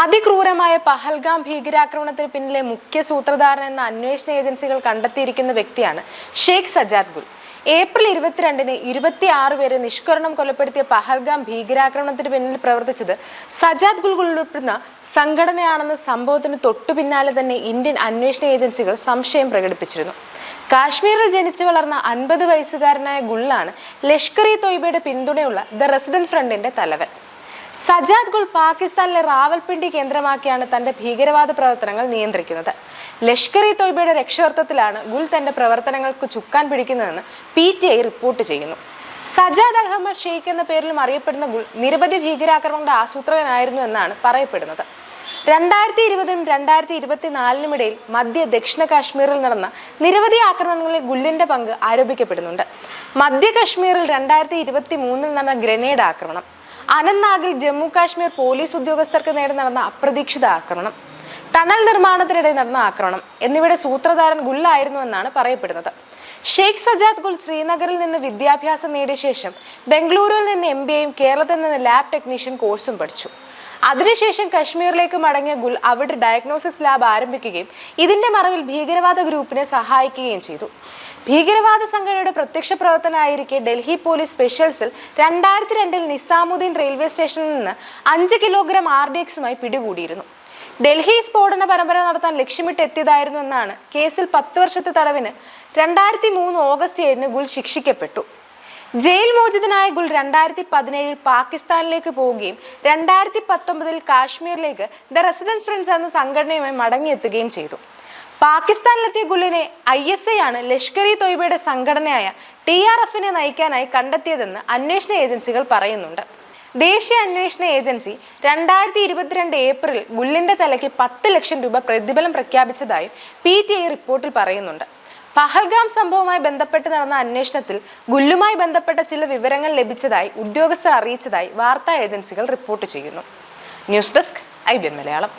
അതിക്രൂരമായ പഹൽഗാം ഭീകരാക്രമണത്തിന് പിന്നിലെ മുഖ്യ സൂത്രധാരൻ എന്ന അന്വേഷണ ഏജൻസികൾ കണ്ടെത്തിയിരിക്കുന്ന വ്യക്തിയാണ് ഷെയ്ഖ് സജാദ് ഗുൽ. ഏപ്രിൽ ഇരുപത്തിരണ്ടിന് ഇരുപത്തിയാറ് പേരെ നിഷ്കരണം കൊലപ്പെടുത്തിയ പഹൽഗാം ഭീകരാക്രമണത്തിന് പിന്നിൽ പ്രവർത്തിച്ചത് സജാദ് ഗുൽ ഉൾപ്പെടുന്ന സംഘടനയാണെന്ന സംഭവത്തിന് തൊട്ടു പിന്നാലെ തന്നെ ഇന്ത്യൻ അന്വേഷണ ഏജൻസികൾ സംശയം പ്രകടിപ്പിച്ചിരുന്നു. കാശ്മീരിൽ ജനിച്ചു വളർന്ന അൻപത് വയസ്സുകാരനായ ഗുള്ളാണ് ലഷ്കർ ഇ തൊയ്ബയുടെ പിന്തുണയുള്ള ദ റെസിഡന്റ് ഫ്രണ്ടിന്റെ തലവൻ. സജാദ് ഗുൽ പാകിസ്ഥാനിലെ റാവൽപിണ്ടി കേന്ദ്രമാക്കിയാണ് തന്റെ ഭീകരവാദ പ്രവർത്തനങ്ങൾ നിയന്ത്രിക്കുന്നത്. ലഷ്കർ ഇ തോയ്ബയുടെ രക്ഷകർത്തത്തിലാണ് ഗുൽ തന്റെ പ്രവർത്തനങ്ങൾക്ക് ചുക്കാൻ പിടിക്കുന്നതെന്ന് പി ടി ഐ റിപ്പോർട്ട് ചെയ്യുന്നു. സജാദ് അഹമ്മദ് ഷെയ്ഖ് എന്ന പേരിലും അറിയപ്പെടുന്ന ഗുൾ നിരവധി ഭീകരാക്രമണങ്ങളുടെ ആസൂത്രകനായിരുന്നു എന്നാണ് പറയപ്പെടുന്നത്. രണ്ടായിരത്തി ഇരുപതിനും രണ്ടായിരത്തി ഇരുപത്തിനാലിനും ഇടയിൽ മധ്യ ദക്ഷിണ കാശ്മീരിൽ നടന്ന നിരവധി ആക്രമണങ്ങളിൽ ഗുല്ലിന്റെ പങ്ക് ആരോപിക്കപ്പെടുന്നുണ്ട്. മധ്യ കാശ്മീരിൽ രണ്ടായിരത്തി ഇരുപത്തി മൂന്നിൽ നടന്ന ഗ്രനേഡ് ആക്രമണം. അനന്ത്നാഗിൽ ജമ്മു കാശ്മീർ പോലീസ് ഉദ്യോഗസ്ഥർക്ക് നേരെ നടന്ന അപ്രതീക്ഷിത ആക്രമണം. ടണൽ നിർമ്മാണത്തിനിടെ നടന്ന ആക്രമണം. എന്നിവയുടെ സൂത്രധാരൻ ഗുല്ലായിരുന്നു എന്നാണ് പറയപ്പെടുന്നത്. ഷെയ്ഖ് സജാദ് ഗുൽ ശ്രീനഗറിൽ നിന്ന് വിദ്യാഭ്യാസം നേടിയ ശേഷം ബംഗളൂരുവിൽ നിന്ന് എം ബി എയും കേരളത്തിൽ നിന്ന് ലാബ് ടെക്നീഷ്യൻ കോഴ്സും പഠിച്ചു. അതിനുശേഷം കശ്മീരിലേക്ക് മടങ്ങിയ ഗുൽ അവിടെ ഡയഗ്നോസിക്സ് ലാബ് ആരംഭിക്കുകയും ഇതിന്റെ മറവിൽ ഭീകരവാദ ഗ്രൂപ്പിനെ സഹായിക്കുകയും ചെയ്തു. ഭീകരവാദ സംഘടനയുടെ പ്രത്യക്ഷ പ്രവർത്തനമായിരിക്കെ ഡൽഹി പോലീസ് സ്പെഷ്യൽസിൽ രണ്ടായിരത്തി രണ്ടിൽ നിസാമുദ്ദീൻ റെയിൽവേ സ്റ്റേഷനിൽ നിന്ന് അഞ്ച് കിലോഗ്രാം ആർ ഡി എക്സുമായി പിടികൂടിയിരുന്നു. ഡൽഹി സ്ഫോടന പരമ്പര നടത്താൻ ലക്ഷ്യമിട്ട് എത്തിയതായിരുന്നു എന്നാണ് കേസിൽ പത്ത് വർഷത്തെ തടവിന് രണ്ടായിരത്തി മൂന്ന് ഓഗസ്റ്റ് ഏഴിന് ഗുൽ ശിക്ഷിക്കപ്പെട്ടു. ജയിൽ മോചിതനായ ഗുൽ രണ്ടായിരത്തി പതിനേഴിൽ പാകിസ്ഥാനിലേക്ക് പോവുകയും രണ്ടായിരത്തി പത്തൊമ്പതിൽ കാശ്മീരിലേക്ക് ദ റെസിഡൻസ് ഫ്രണ്ട്സ് എന്ന സംഘടനയുമായി മടങ്ങിയെത്തുകയും ചെയ്തു. പാകിസ്ഥാനിലെത്തിയ ഗുലിനെ ഐ എസ് ഐ ആണ് ലഷ്കർ ഇ തൊയ്ബയുടെ സംഘടനയായ ടി ആർ എഫിനെ നയിക്കാനായി കണ്ടെത്തിയതെന്ന് അന്വേഷണ ഏജൻസികൾ പറയുന്നുണ്ട്. ദേശീയ അന്വേഷണ ഏജൻസി രണ്ടായിരത്തി ഇരുപത്തിരണ്ട് ഏപ്രിൽ ഗുല്ലിന്റെ തലയ്ക്ക് പത്ത് ലക്ഷം രൂപ പ്രതിഫലം പ്രഖ്യാപിച്ചതായും പി ടി ഐ റിപ്പോർട്ടിൽ പറയുന്നുണ്ട്. പഹൽഗാം സംഭവവുമായി ബന്ധപ്പെട്ട് നടന്ന അന്വേഷണത്തിൽ ഗുല്ലുമായി ബന്ധപ്പെട്ട ചില വിവരങ്ങൾ ലഭിച്ചതായി ഉദ്യോഗസ്ഥർ അറിയിച്ചതായി വാർത്താ ഏജൻസികൾ റിപ്പോർട്ട് ചെയ്യുന്നു. News desk I B Malayalam.